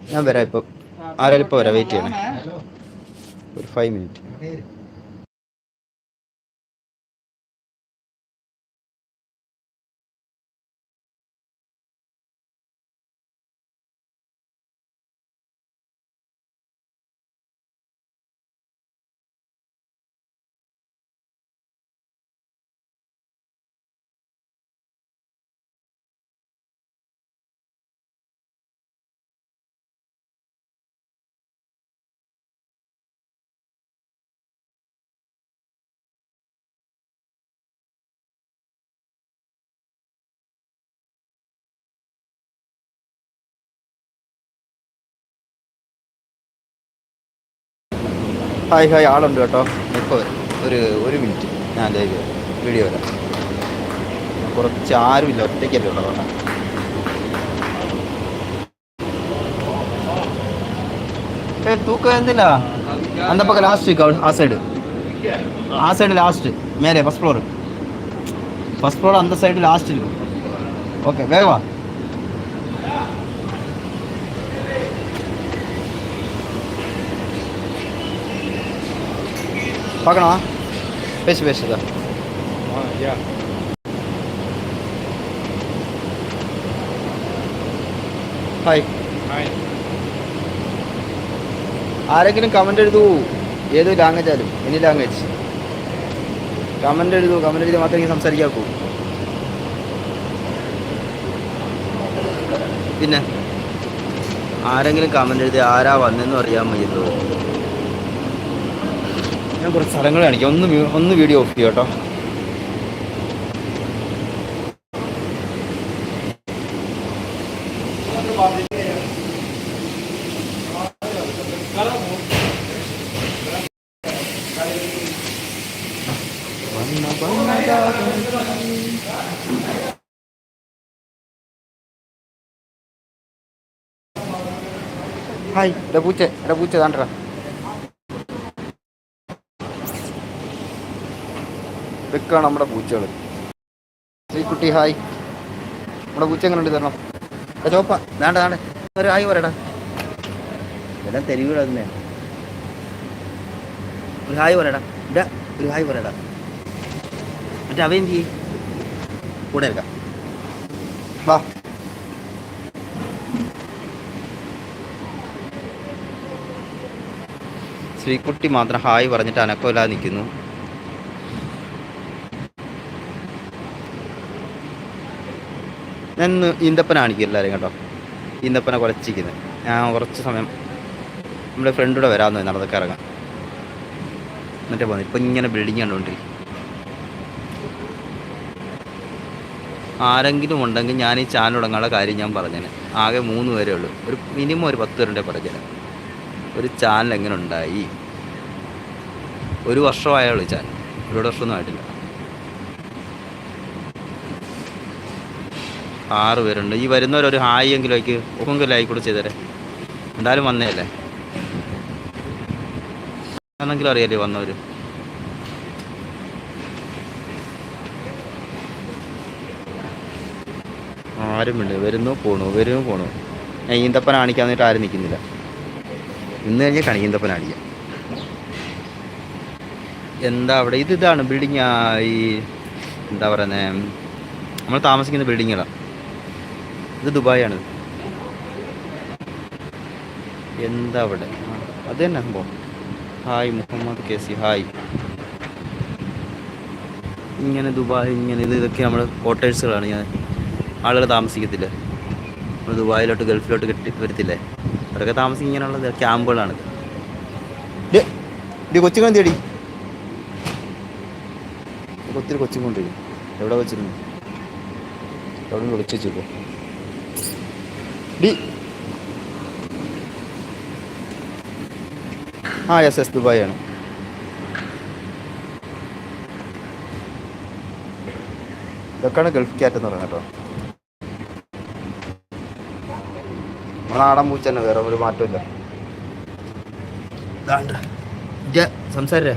ഞാൻ വരാം ഇപ്പം. ആരായാലും ഇപ്പോൾ വരാം വെയിറ്റ് ചെയ്യണേ. ഒരു ഫൈവ് മിനിറ്റ് ഹായ് ഹായ് ആളുണ്ട് കേട്ടോ ഇപ്പോൾ ഒരു ഒരു മിനിറ്റ് ഞാൻ ലൈവ് വീഡിയോ വരാം കുറച്ച് ആരുമില്ല ഒറ്റയ്ക്കല്ലേ ഉള്ളത് കേട്ടോ ഏ തൂക്കം എന്തില്ല അന്നപ്പൊക്കെ ലാസ്റ്റ് ആ സൈഡ് ആ സൈഡ് ലാസ്റ്റ് മേലെ ഫസ്റ്റ് ഫ്ലോർ ഫസ്റ്റ് ഫ്ലോർ അന്ത സൈഡ് ലാസ്റ്റ് ഓക്കെ വേഗമാണ് பார்க்கணுமா பேசு பேசுதா ഹായ് ആരെങ്കിലും കമൻ്റ് എഴുതൂ ഏത് ലാംഗ്വേജ് ആയാലും എനി ലാംഗ്വേജ് കമൻ്റ് എഴുതൂ കമൻ്റ് എഴുതി മാത്രമേ എനിക്ക് സംസാരിക്കാക്കൂ പിന്നെ ആരെങ്കിലും കമൻ്റ് എഴുതി ആരാ വന്നെന്ന് അറിയാൻ വയ്യല്ലോ ഞാൻ കുറച്ച് സ്ഥലങ്ങൾ കാണിക്കാം. ഒന്ന് ഒന്ന് വീഡിയോ ഓഫ് ചെയ്യാം ഹായ് എടാ പൂച്ച എടാ പൂച്ച താണ്ടടാ. ഇതൊക്കെയാണ് നമ്മുടെ പൂച്ചകൾ ശ്രീകുട്ടി ഹായ്. നമ്മുടെ പൂച്ച എങ്ങനെ ഉണ്ട് തരണം? ചോപ്പ. വേണ്ട വേണ്ട. ഒരു ഹായ് പറയടാ. എല്ലാം തെരുവുകൾ തന്നെ ഒരു ഹായ് പറയടാ. ഇടാ ഒരു ഹായ് പറയടാ. മറ്റേ അവ എന്ത് കൂടെ എടുക്കാം വാ. ശ്രീകുട്ടി മാത്രം ഹായ് പറഞ്ഞിട്ട് അനക്കമില്ലാതെ നിൽക്കുന്നു ഞാൻ ഇന്ന് ഈന്തപ്പന കാണിക്കും എല്ലാവരും കേട്ടോ ഈന്തപ്പന കുലച്ചിരിക്കുന്നത്. ഞാൻ കുറച്ച് സമയം നമ്മുടെ ഫ്രണ്ടിലൂടെ വരാമെന്ന് നടന്നൊക്കെ ഇറങ്ങാം എന്നിട്ട് പോകുന്നത് ഇപ്പം ഇങ്ങനെ ബിൽഡിങ് കണ്ടുകൊണ്ടിരിക്കും ആരെങ്കിലും ഉണ്ടെങ്കിൽ ഞാൻ ഈ ചാനൽ തുടങ്ങാനുള്ള കാര്യം ഞാൻ പറഞ്ഞേനെ. ആകെ മൂന്ന് പേരേ ഉള്ളൂ. ഒരു മിനിമം ഒരു പത്ത് പേരുടെ പറഞ്ഞേനെ ഒരു ചാനൽ എങ്ങനെ ഉണ്ടായി? ഒരു വർഷമായുള്ളൂ ചാനൽ ഒരു വർഷമൊന്നും ആയിട്ടില്ല. ആറ് പേരുണ്ട്. ഈ വരുന്നവരൊരു ഹായ് എങ്കിലും ആയിക്ക് ഒക്കെങ്കിലും ആയിക്കൂടെ ചെയ്തേരെ എന്തായാലും വന്നേല്ലേ എന്നെങ്കിലും അറിയാലേ വന്നവർ ആരുമില്ല വരുന്നു പോണു വരുന്നു പോണു. ഈന്തപ്പൻ കാണിക്കാൻ വേണ്ടിയിട്ട് ആരും നിൽക്കുന്നില്ല. ഇന്ന് കഴിഞ്ഞാൽ കണി ഈന്തപ്പന കാണിക്കാം. എന്താ അവിടെ? ഇത് ഇതാണ് ബിൽഡിങ് ഈ എന്താ പറയുന്നത് നമ്മൾ താമസിക്കുന്ന ബിൽഡിങ്ങുകളാണ് ഇത് ദുബായാണ്. എന്താ അവിടെ? അത് തന്നെ സംഭവം. Hi Muhammad K C hi. ഇങ്ങനെ ദുബായ് ഇങ്ങനെ ഇത് ഇതൊക്കെ നമ്മൾ ക്വാർട്ടേഴ്സുകളാണ് ഞാൻ ആളുകൾ താമസിക്കത്തില്ല? നമ്മൾ ദുബായിലോട്ട് ഗൾഫിലോട്ട് കെട്ടി വരത്തില്ലേ? അവരൊക്കെ താമസിക്കും ഇങ്ങനെയുള്ളത് ക്യാമ്പുകളാണ് കൊച്ചുങ്ങൾ തേടി ഒത്തിരി കൊച്ചും കൊണ്ടുവരും എവിടെ വെച്ചിരുന്നു എവിടെ വിളിച്ചു വെച്ചോ ഡി. ആ എസ് എസ് ദുബായ് ആണ്. ഇതൊക്കെയാണ് ഗൾഫ് ക്യാറ്റ് എന്ന് പറയുന്നത് കേട്ടോ. നമ്മളെ നാടൻ പൂച്ച തന്നെ വേറെ ഒരു മാറ്റമില്ല സംസാരേ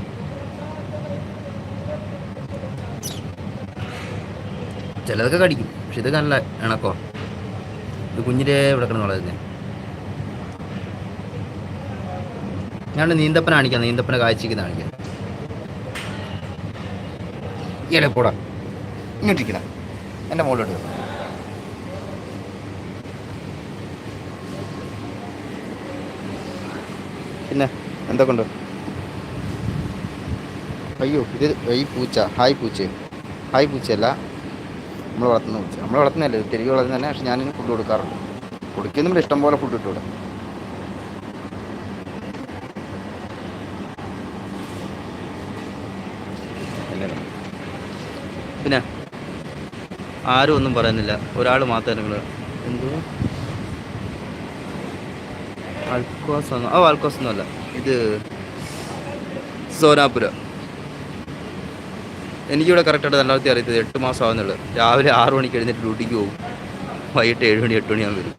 ചിലതൊക്കെ കടിക്കും പക്ഷെ ഇത് നല്ല ഇണക്കോ ഇത് കുഞ്ഞിലേ ഇവിടെ കിടന്ന് വളരുന്നേ. ഞാൻ നീന്തപ്പന കാണിക്കാം നീന്തപ്പന കാഴ്ചയ്ക്ക് കാണിക്കാം. ഇയാളെ പോടാ. ഇങ്ങോട്ടിരിക്കണ എന്റെ മുകളിലോട്ട്. പിന്നെ എന്തൊക്കെ ഉണ്ട്? അയ്യോ ഇത് ഈ പൂച്ച. ഹായ് പൂച്ച. ഹായ് പൂച്ചയല്ല. നമ്മൾ വളർത്തുന്ന പൂച്ച നമ്മൾ വളർത്തുന്നതല്ല തിരികെ വളർത്തുന്ന തന്നെ പക്ഷെ ഞാനിന് ഫുഡ് കൊടുക്കാറുണ്ട്. കൊടുക്കുന്നില്ല ഇഷ്ടം പോലെ ഫുഡ് ഇട്ടൂടെ പിന്നെ ആരും ഒന്നും പറയുന്നില്ല. ഒരാൾ മാത്രമേ നിങ്ങൾ എന്തോ? അൽക്കോസ് ഒന്നും ഓ അൽക്കോസ് ഒന്നുമല്ല. ഇത് സോനാപുര. എനിക്കിവിടെ കറക്റ്റായിട്ട് രണ്ടാമത്തെ അറിയത്തത് എട്ട് മാസം ആവുന്നുള്ളൂ. രാവിലെ ആറ് മണിക്ക് എഴുന്നേറ്റ് ഡ്യൂട്ടിക്ക് പോകും. വൈകിട്ട് ഏഴ് മണി എട്ട് മണിയാകും വരും.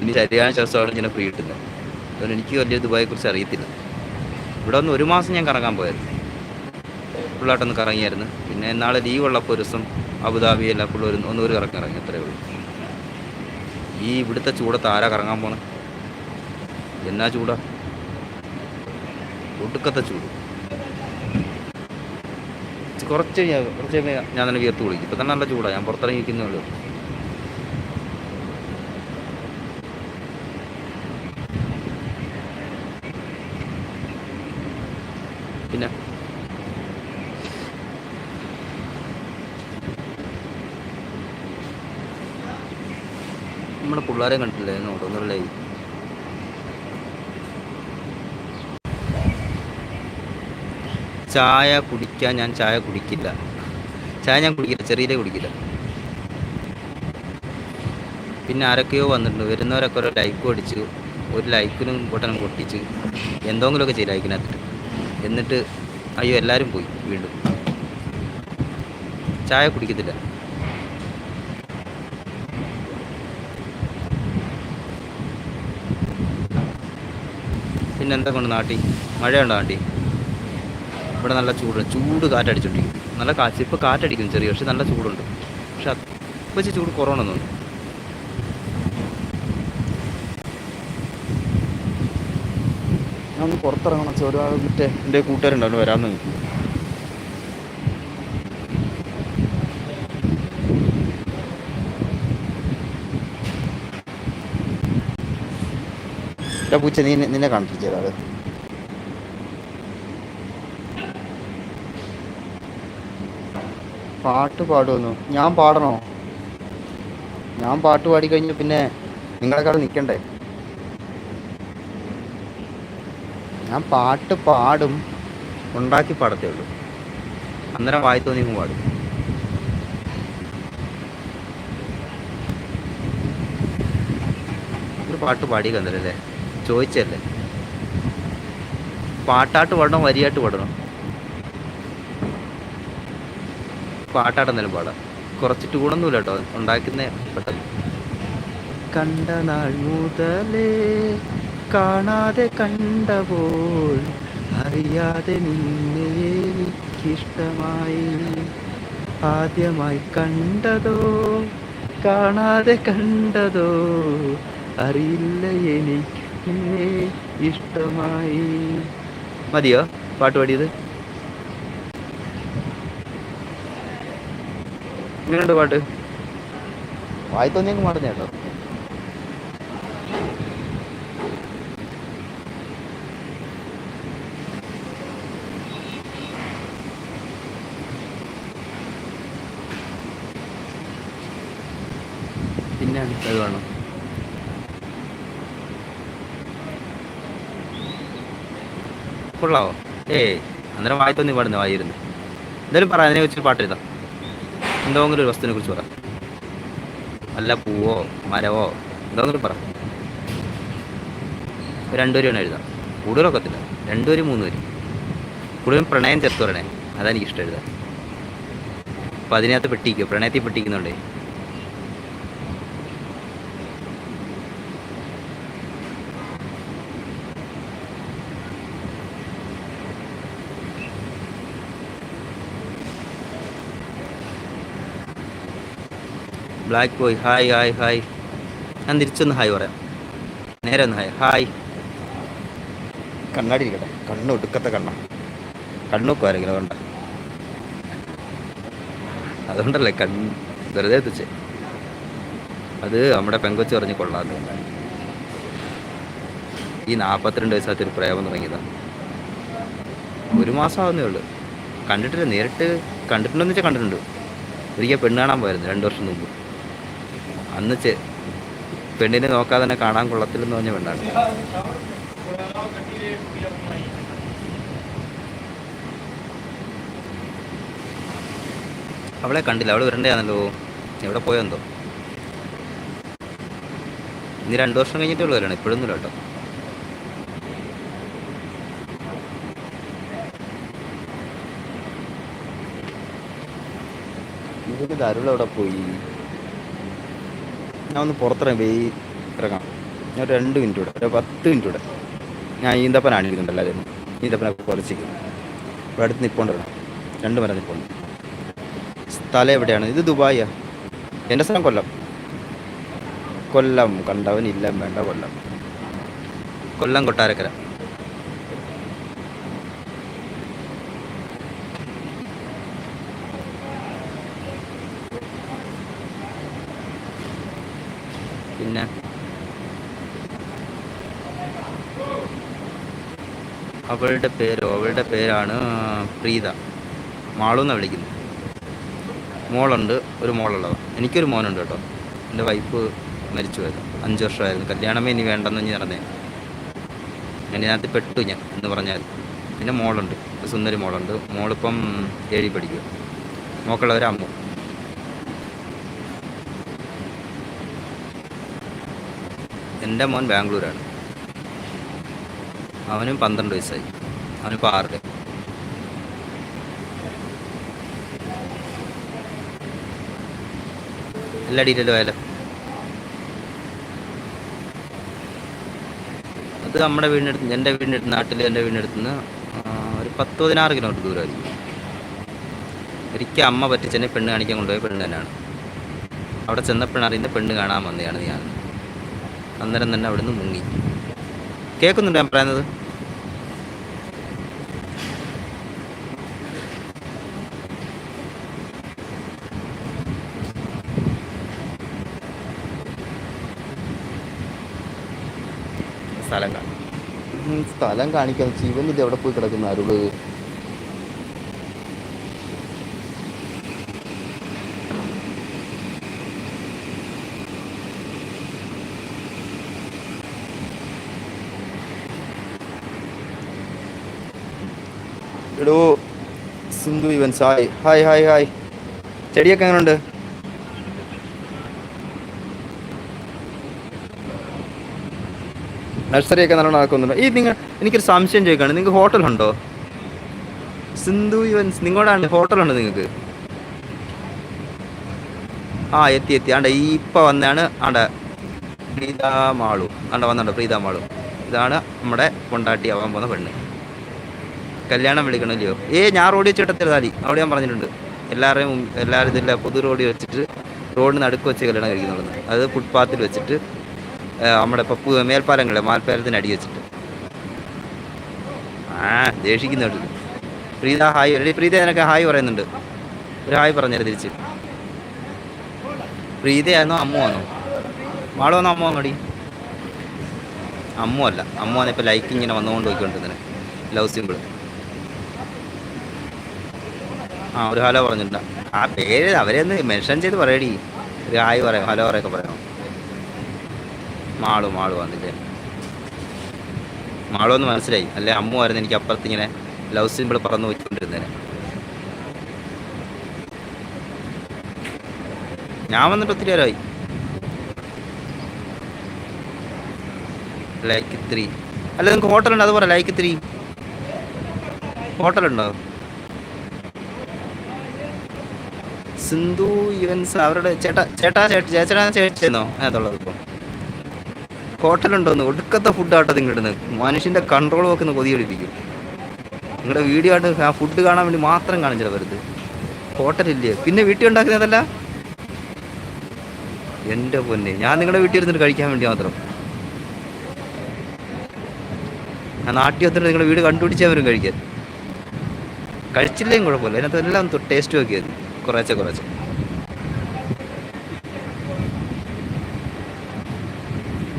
ഇനി ശരിയായ ശ്വാസമാണ് ഇങ്ങനെ ഫ്രീ കിട്ടുന്നത് അതുകൊണ്ട് എനിക്ക് വലിയ ദുബായെക്കുറിച്ച് അറിയത്തില്ല. ഇവിടെ ഒന്ന് ഒരു മാസം ഞാൻ കറങ്ങാൻ പോയായിരുന്നു. ഫുള്ളായിട്ടൊന്ന് കറങ്ങിയായിരുന്നു. പിന്നെ നാളെ ലീവ് ഉള്ളപ്പോൾ ഒരു ദിവസം അബുദാബി എല്ലാം ഫുള്ള് ഒരു ഒന്നൂർ ഇറങ്ങി അത്രേ ഉള്ളൂ. ഈ ഇവിടുത്തെ ചൂടത്ത് ആരാ കറങ്ങാൻ പോണേ? എന്നാ ചൂടാ? ഒടുക്കത്തെ ചൂട്. കുറച്ച് കുറച്ച് കുറച്ച് ഞാൻ തന്നെ വിയർത്ത് കുളിക്കും. ഇപ്പം തന്നെ നല്ല ചൂടാണ് ഞാൻ പുറത്തിറങ്ങി നിൽക്കുന്നുള്ളൂ പിന്നെ? നമ്മുടെ പിള്ളേരെ കണ്ടില്ലേ നോട്ടൊന്നുമില്ലേ ചായ കുടിക്കാൻ ഞാൻ ചായ കുടിക്കില്ല. ചായ ഞാൻ കുടിക്കില്ല ചെറിയ കുടിക്കില്ല. പിന്നെ ആരൊക്കെയോ വന്നിട്ടുണ്ട്. വരുന്നവരൊക്കെ ഒരു ലൈക്ക് അടിച്ച് ഒരു ലൈക്കിനും ബട്ടനും പൊട്ടിച്ച് എന്തെങ്കിലുമൊക്കെ ചെയ്ത് ലൈക്കിനകത്തിട്ട് എന്നിട്ട് അയ്യോ എല്ലാവരും പോയി വീണ്ടും. ചായ കുടിക്കത്തില്ല. പിന്നെന്താ കൊണ്ട് നാട്ടി? മഴയുണ്ടോ നാട്ടി ഇവിടെ നല്ല ചൂട് ചൂട് കാറ്റടിച്ചോണ്ടിരിക്കും നല്ല കാറ്റ് ഇപ്പോൾ കാറ്റടിക്കും ചെറിയ പക്ഷെ നല്ല ചൂടുണ്ട്. പക്ഷെ ഇച്ചിരി ചൂട് കുറവാണെന്നുണ്ട് ഞാൻ ഒന്ന് പുറത്തിറങ്ങണം ചെറുപാട് മറ്റേ എന്റെ കൂട്ടുകാരുണ്ടല്ലോ വരാമെന്ന് നിൽക്കും പൂച്ച നീ നിന്നെ കാണിപ്പിച്ചത് പാട്ട് പാടുമെന്നു ഞാൻ പാടണോ? ഞാൻ പാട്ട് പാടി കഴിഞ്ഞു പിന്നെ നിങ്ങളെ അവിടെ നിൽക്കണ്ടേ ഞാൻ പാട്ട് പാടും. ഉണ്ടാക്കി പാടത്തേ ഉള്ളൂ. അന്നേരം വായി തോന്നിയും പാടും. ഒരു പാട്ട് പാടി കന്നല്ലേ ചോദിച്ചല്ലേ? പാട്ടാട്ട് പാടണം വരിയായിട്ട് പാടണം? പാട്ടാട്ട് എന്തായാലും പാടാം. കുറച്ചിട്ട് ഗുണമൊന്നുമില്ല കേട്ടോ. ഉണ്ടാക്കുന്ന പെട്ടെന്ന്. കണ്ട നാൾ മുതലേ കാണാതെ കണ്ടപ്പോൾ അറിയാതെ നിന്നെ എനിക്കിഷ്ടമായി. ആദ്യമായി കണ്ടതോ കാണാതെ കണ്ടതോ അറിയില്ല എനിക്ക് ഇഷ്ടമായി. മതിയോ? പാട്ട് പാടിയത്? ഇങ്ങനെയുണ്ട് പാട്ട്. വായി തോന്നിയെങ്കിൽ പാടുന്ന കേട്ടോ. പിന്നെ അടുത്തത് വേണം കൊള്ളാവോ? ഏയ് അന്നേരം വായി തോന്നി പാടുന്ന വായിരുന്നു എന്തായാലും പറ അതിനെ വെച്ചൊരു പാട്ട് എഴുതാം. എന്തെങ്കിലും ഒരു വസ്തുവിനെ കുറിച്ച് പറ. അല്ല പൂവോ മരവോ എന്താന്നൊരു പറ. രണ്ടുപേരും വേണം എഴുതാം. കൂടുതലൊക്കത്തില്ല. രണ്ടുപേരും മൂന്ന് പേര് കൂടുതലും പ്രണയം ചേർത്ത് പറയണേ അതാ എനിക്ക് ഇഷ്ടം എഴുതാൻ. അപ്പം അതിനകത്ത് പെട്ടിക്കോ പ്രണയത്തിൽ പെട്ടിക്കുന്നുണ്ടേ black boy hi hi hi ഞാൻ തിരിച്ചൊന്ന് ഹായ് പറയാം. നേരെ ഒന്ന് ഹായ് ഹായ് കണ്ണാടി ഇരിക്കട്ടെ കണ്ണ് ഒടുക്കത്തെ കണ്ണ. കണ്ണൊക്കെ ആരെങ്കിലും അതുകൊണ്ട അതുകൊണ്ടല്ലേ കണ്ണ് വെറുതെ എത്തിച്ചേ. അത് നമ്മുടെ പെങ്കൊച്ചു പറഞ്ഞ് കൊള്ളാതെ ഈ നാൽപ്പത്തിരണ്ട് വയസ്സാത്ത ഒരു പ്രേമം തുടങ്ങിയതാണ് ഒരു മാസം ആവുന്നേ ഉള്ളൂ. കണ്ടിട്ടില്ല നേരിട്ട് കണ്ടിട്ടുണ്ടെന്ന് വെച്ചാൽ കണ്ടിട്ടുണ്ട്. ഒരിക്കൽ പെണ്ണ് കാണാൻ പോയിരുന്നു രണ്ട് വർഷം മുമ്പ്. അന്ന് പെണ്ണിനെ നോക്കാതെ തന്നെ കാണാൻ കൊള്ളത്തില്ലെന്ന് പറഞ്ഞ പെണ്ണാണ്. അവളെ കണ്ടില്ല. അവൾ വരണ്ടയാണല്ലോ എവിടെ പോയെന്തോ ഇനി രണ്ടു വർഷം കഴിഞ്ഞിട്ടേ ഉള്ളൂ വരണം ഇപ്പോഴൊന്നുമില്ല കേട്ടോ. ഇവർക്ക് ധാരുള്ള എവിടെ പോയി? ഞാൻ ഒന്ന് പുറത്തിറങ്ങി വെയി ഇറങ്ങാം. ഞാൻ ഒരു രണ്ട് മിനിറ്റ് കൂടെ ഒരു പത്ത് മിനിറ്റ് കൂടെ ഞാൻ ഈന്തപ്പനാണ് ഇരിക്കുന്നുണ്ട് എല്ലാവരും ഈന്തപ്പനൊക്കെ കുറച്ചിരിക്കും ഇവിടെ അടുത്ത് നിൽപ്പോണ്ടിരണം രണ്ട് മരം നിൽപ്പുണ്ട് സ്ഥലം എവിടെയാണ്? ഇത് ദുബായിയാ. എന്റെ സ്ഥലം കൊല്ലം. കൊല്ലം കണ്ടവനില്ല വേണ്ട കൊല്ലം. കൊല്ലം കൊട്ടാരക്കര. പിന്നെ. അവളുടെ പേരോ അവളുടെ പേരാണ് പ്രീത. മാളൂന്നാണ് വിളിക്കുന്നത്. മോളുണ്ട് ഒരു മോളുള്ളതാണ് എനിക്കൊരു മോനുണ്ട് കേട്ടോ. എന്റെ വൈഫ് മരിച്ചു പോയത്. അഞ്ച് വർഷമായിരുന്നു. കല്യാണമേ ഇനി വേണ്ടെന്ന് ഞാൻ നടന്നേ. ഞാൻ ഇതിനകത്ത് പെട്ടു ഞാൻ എന്ന് പറഞ്ഞാൽ. പിന്നെ മോളുണ്ട് സുന്ദരി മോളുണ്ട്. മോളിപ്പം ഏഴി പഠിക്കുക. മോക്കുള്ളവർ എന്റെ മോൻ ബാംഗ്ലൂരാണ്. അവനും പന്ത്രണ്ട് വയസ്സായി. അവനിപ്പോൾ ആറിൽ എല്ലാ ഡീറ്റെയിലും ആയാലും? അത് നമ്മുടെ വീടിനടുത്ത് എന്റെ വീടിനടുത്ത് നാട്ടിൽ എന്റെ വീടിനടുത്ത് നിന്ന് ഒരു പത്ത് പതിനാറ് കിലോമീറ്റർ ദൂരമായിരിക്കും. ഒരിക്കൽ അമ്മ പറ്റിച്ചെന്നെ പെണ്ണ് കാണിക്കാൻ കൊണ്ടുപോയ പെണ്ണ് തന്നെയാണ്. അവിടെ ചെന്നപ്പോഴാണ് അറിയുന്ന പെണ്ണ് കാണാൻ വന്നതാണ് ഞാൻ അന്നേരം തന്നെ അവിടുന്ന് മുങ്ങി. കേൾക്കുന്നുണ്ട് ഞാൻ പറയുന്നത്? സ്ഥലം കാണാം സ്ഥലം കാണിക്കാൻ ശിവൻ എവിടെ പോയി കിടക്കുന്ന? അരുൾ എടോ Evans hi hi hi hi ചെടിയൊക്കെ എങ്ങനെയുണ്ട് നഴ്സറിയൊക്കെ നല്ലോണം നടക്കുന്നുണ്ട് ഈ നിങ്ങൾ എനിക്കൊരു സംശയം ചോദിക്കാണ്. നിങ്ങൾക്ക് ഹോട്ടലുണ്ടോ സിന്ധു ഇവൻസ് നിങ്ങളുടെ ഹോട്ടലുണ്ട് നിങ്ങൾക്ക് ആ എത്തി എത്തി. ആണ്ട ഈ ഇപ്പം വന്നാണ് ആണ്ട പ്രീതാമാളു. ആണ്ട വന്നുണ്ട് പ്രീതാമാളു. ഇതാണ് നമ്മുടെ കൊണ്ടാട്ടി ആവാൻ പോകുന്ന പെണ്ണ്. കല്യാണം വിളിക്കണമല്ലയോ ഏ ഞാൻ റോഡിൽ വെച്ചിട്ടെത്തരുതാലി അവിടെ ഞാൻ പറഞ്ഞിട്ടുണ്ട്. എല്ലാവരെയും എല്ലാവരും ഇതില്ല പൊതു റോഡിൽ വെച്ചിട്ട് റോഡിന് നടുക്ക് വെച്ച് കല്യാണം കഴിക്കുന്നുള്ളത് അത് ഫുട്പാത്തിൽ വെച്ചിട്ട് നമ്മുടെ ഇപ്പം പു- മേൽപ്പാലങ്ങളെ മാൽപ്പാലത്തിന് അടി വെച്ചിട്ട്. ആ ദേഷിക്കുന്ന പ്രീത ഹായ്. പ്രീത നിനക്ക് ഹായ് പറയുന്നുണ്ട്. ഒരു ഹായ് പറഞ്ഞു തിരിച്ച്. പ്രീതയാണോ അമ്മു ആണോ മാളോ വന്നോ അമ്മു വന്നോടി അമ്മു അല്ല അമ്മു വന്നിപ്പോൾ ഇപ്പം ലൈക്ക് ഇങ്ങനെ വന്നുകൊണ്ട് പോയിക്കൊണ്ടിരുന്നത് ലവ് സിമ്പിൾ ആ ഒരു ഹലോ പറഞ്ഞിട്ടുണ്ട്. ആ പേര് അവരെ ഒന്ന് മെൻഷൻ ചെയ്ത് പറയടി. ഒരു ഹായ് പറയാം ഹലോ പറയൊക്കെ പറയാം. മാളു മാളു വന്നില്ലേ? മാളു എന്ന് മനസ്സിലായി. അല്ലെ അമ്മു ആയിരുന്നു എനിക്ക് അപ്പുറത്ത് ഇങ്ങനെ ലവ് സിമ്പിൾ പറന്ന് പോയിക്കൊണ്ടിരുന്നേനെ ഞാൻ വന്നിട്ട് ഒത്തിരി നേരമായി. ലൈക്ക് ത്രീ അല്ല നിങ്ങൾക്ക് ഹോട്ടലുണ്ട് അത് പറ ലൈക്ക് ത്രീ ഹോട്ടലുണ്ടോ സിന്ധു ഇവൻസ് അവരുടെ ചേട്ടാ ചേട്ടാ ചേട്ടാ ചേച്ചടാ ചേച്ചിയെന്നോ അതുള്ളത് ഒടുക്കത്തെ ഹോട്ടലുണ്ടോന്ന് ഒടുക്കത്തെ ഫുഡാട്ടോ നിങ്ങളുടെ മനുഷ്യന്റെ കൺട്രോൾ ഒക്കെ കൊതി പിടിപ്പിക്കും നിങ്ങളുടെ വീഡിയോ ആയിട്ട് ആ ഫുഡ് കാണാൻ വേണ്ടി മാത്രം കാണിച്ചില്ല വരുത് ഹോട്ടലില്ലേ? പിന്നെ വീട്ടിൽ ഉണ്ടാക്കുന്നതല്ല? എന്റെ പൊന്നെ ഞാൻ നിങ്ങളുടെ വീട്ടിൽ ഇരുന്നിട്ട് കഴിക്കാൻ വേണ്ടി മാത്രം. ഞാൻ നാട്ടിൽ വന്നിട്ട് നിങ്ങളുടെ വീട് കണ്ടുപിടിച്ചാൽ വരും കഴിക്കാൻ. കഴിച്ചില്ലേയും കുഴപ്പമില്ല. അതിനകത്ത് എല്ലാം ടേസ്റ്റ് നോക്കിയത് കുറേശ്ശെ കുറേശ്ശെ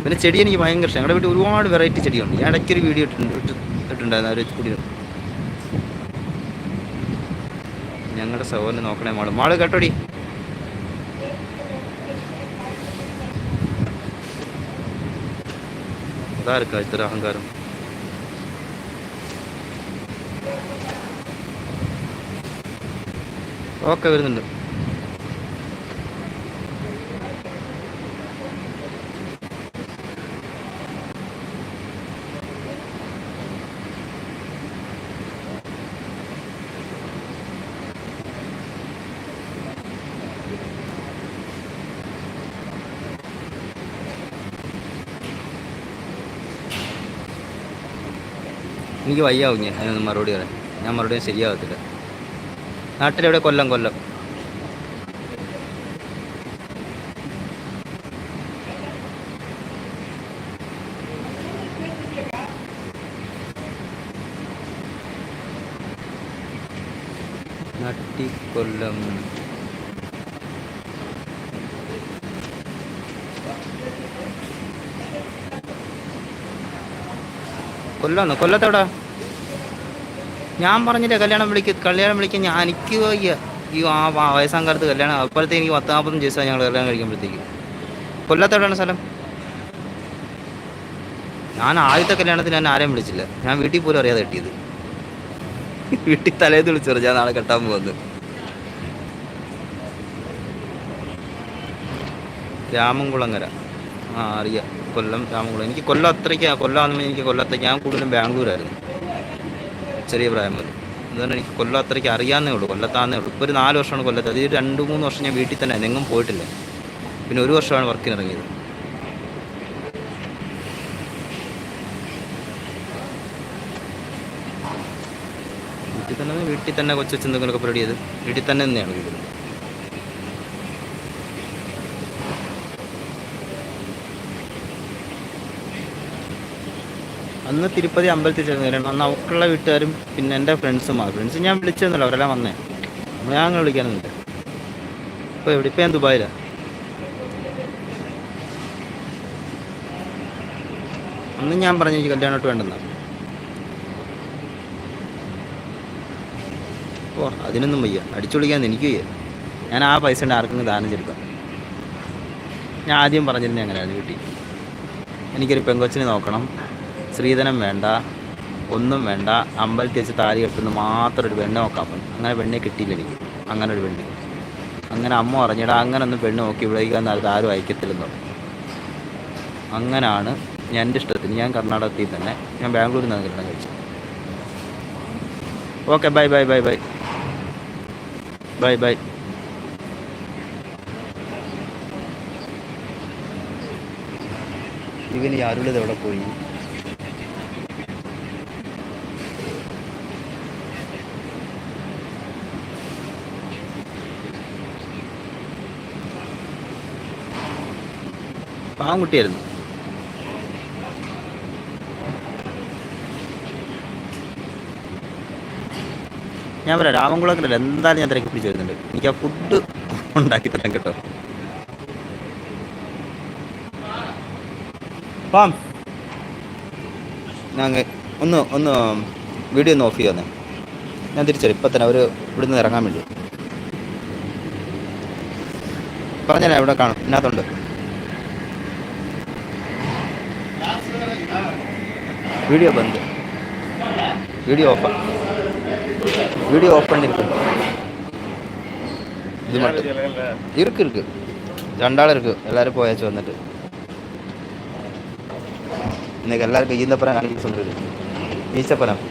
പിന്നെ ചെടി എനിക്ക് ഭയങ്കര ഇഷ്ടം. ഞങ്ങളുടെ വീട്ടിൽ ഒരുപാട് വെറൈറ്റി ചെടിയുണ്ട്. ഞാൻ ഇടയ്ക്കൊരു വീഡിയോ ഇട്ടിട്ടുണ്ട് ഇട്ട് ഇട്ടിട്ടുണ്ടായിരുന്നു ഒരു കുടി ഞങ്ങളുടെ സഹോദരനെ നോക്കണേ മാൾ. മാൾ കേട്ടോടി. അതാർക്കാ ഇത്ര അഹങ്കാരം? ഓക്കെ വരുന്നുണ്ട്. എനിക്ക് വയ്യാവും ഞാൻ അതിനൊന്നും മറുപടി പറയാം ഞാൻ മറുപടി ശരിയാവത്തില്ല. നാട്ടിലെവിടെ കൊല്ലം കൊല്ലം? നട്ടിക്കൊല്ലം. കൊല്ലാന്ന്? കൊല്ലത്തെവിടാ? ഞാൻ പറഞ്ഞില്ലേ കല്യാണം വിളിക്ക് കല്യാണം വിളിക്കാൻ ഞാൻ എനിക്ക് വയ്യ. ഈ ആ വയസ്സാം കാലത്ത് കല്യാണം അപ്പോഴത്തെ എനിക്ക് പത്ത് നാൽപ്പത്തഞ്ച് ദിവസമാണ് ഞങ്ങൾ കല്യാണം കഴിക്കുമ്പോഴത്തേക്ക്. കൊല്ലത്തെവിടെയാണ് സ്ഥലം. ഞാൻ ആദ്യത്തെ കല്യാണത്തിന് ഞാൻ ആരെയും വിളിച്ചില്ല. ഞാൻ വീട്ടിൽ പോലും അറിയാതെ കെട്ടിയത്. വീട്ടിൽ തലേന്ന് വിളിച്ചു ഞാൻ നാളെ കെട്ടാൻ പോകുന്നത്. രാമൻകുളങ്ങര ആ അറിയാം. കൊല്ലം രാമൻകുളം എനിക്ക് കൊല്ലം അത്രയ്ക്ക് കൊല്ലം എനിക്ക് കൊല്ലത്തേക്ക് ഞാൻ കൂടുതലും ബാംഗ്ലൂരായിരുന്നു. ചെറിയ പ്രായം മതി അതുകൊണ്ട് എനിക്ക് കൊല്ലം അത്രയ്ക്ക് അറിയാവുന്നേ ഉള്ളൂ. കൊല്ലത്താന്നേ ഉള്ളൂ. ഇപ്പോൾ ഒരു നാല് വർഷമാണ് കൊല്ലത്ത്. അത് രണ്ട് മൂന്ന് വർഷം ഞാൻ വീട്ടിൽ തന്നെ എങ്ങും പോയിട്ടില്ല. പിന്നെ ഒരു വർഷമാണ് വർക്കിന് ഇറങ്ങിയത്. വീട്ടിൽ തന്നെ വീട്ടിൽ തന്നെ കൊച്ചു എന്തെങ്കിലുമൊക്കെ പരിപാടി ചെയ്ത് വീട്ടിൽ തന്നെ തന്നെയാണ് വീട് അന്ന് തിരുപ്പതി അമ്പലത്തിൽ ചേർന്ന് അന്ന് അവക്കുള്ള വീട്ടുകാരും പിന്നെ എന്റെ ഫ്രണ്ട്സും ആ ഫ്രണ്ട്സ് ഞാൻ വിളിച്ചതെന്നല്ലോ അവരെല്ലാം വന്നേ. ഞാൻ അങ്ങനെ വിളിക്കാനുണ്ട് ഇപ്പോൾ എവിടെ? ഇപ്പം ഞാൻ ദുബായിലാണ് അന്ന് ഞാൻ പറഞ്ഞു എനിക്ക് കല്യാണമായിട്ട് വേണ്ടെന്നാ. ഓ അതിനൊന്നും വയ്യ. അടിച്ചു വിളിക്കാൻ എനിക്ക് വയ്യ. ഞാൻ ആ പൈസ ഉണ്ട് ആർക്കും ദാനം ചെടുക്കാം ഞാൻ ആദ്യം പറഞ്ഞിരുന്നേ അങ്ങനെയാണ് കിട്ടി. എനിക്കൊരു പെങ്കൊച്ചിനെ നോക്കണം. സ്ത്രീധനം വേണ്ട ഒന്നും വേണ്ട അമ്പലത്തിൽ വെച്ച് താലി കെട്ടുന്ന മാത്രം ഒരു പെണ്ണ് നോക്കാൻ പറ്റും അങ്ങനെ പെണ്ണെ കിട്ടിയില്ല എനിക്ക്. അങ്ങനെ ഒരു പെണ്ണ്. അങ്ങനെ അമ്മ പറഞ്ഞിടാ അങ്ങനെ ഒന്നും പെണ്ണ് നോക്കി വിളിക്കാൻ നേരത്തെ ആരും അയക്കത്തില്ലെന്ന് പറഞ്ഞു. അങ്ങനെയാണ് ഞാൻ എന്റെ ഇഷ്ടത്തിന് ഞാൻ കർണാടകത്തിൽ തന്നെ ഞാൻ ബാംഗ്ലൂരിൽ നിന്നാണ് കിട്ടണം കഴിച്ചത്. Okay bye bye bye bye. Bye bye. ഇവന് ആരുള്ളത് എവിടെ പോയി? പാവൻകുട്ടിയായിരുന്നു ഞാൻ പറയാം രാമൻകുളത്തിലല്ല എന്തായാലും ഞാൻ തിരക്കി പിടിച്ച് വരുന്നുണ്ട്. എനിക്ക് ആ ഫുഡ് ഉണ്ടാക്കി തരാൻ കേട്ടോ. പാം. ഞങ്ങൾ ഒന്ന് ഒന്ന് വീഡിയോ ഒന്ന് ഓഫ് ചെയ്യാന്നേ ഞാൻ തിരിച്ചറി ഇപ്പം തന്നെ അവർ ഇവിടുന്ന് ഇറങ്ങാൻ വേണ്ടി. പറഞ്ഞല്ലേ ഇവിടെ കാണും. ഇതിനകത്തുണ്ട്. வீடியோ பந்து வீடியோ ஓப்பன் வீடியோ ஓப்பன் பண்ணிருக்கு. இது மட்டும். இருக்கு இருக்கு. ரெண்டாள் இருக்கு. எல்லாரும் போயாச்சு வந்துட்டு. இன்னைக்கு எல்லாருக்கும் இந்த படம் காணிக்க சொல்றது. ஈச்ச படம்.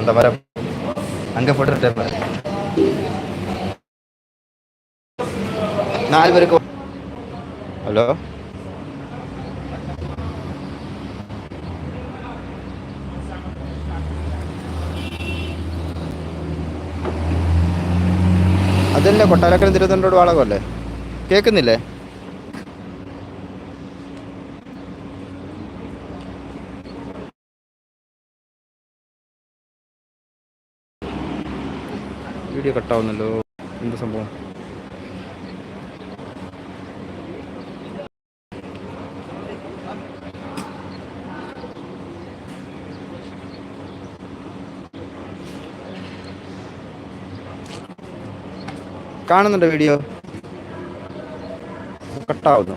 அந்த மரம் அங்கே போட்டுருட்டேன் பாரு. நாலு பேருக்கு. ஹலோ? അതല്ലേ കൊട്ടാരക്കര തിരുവനന്തപുരം വളകമല്ലേ? കേൾക്കുന്നില്ലേ വീഡിയോ കട്ടാവുന്നല്ലോ. എന്താ സംഭവം? കാണുന്നുണ്ടോ വീഡിയോ കട്ടാവുന്നു.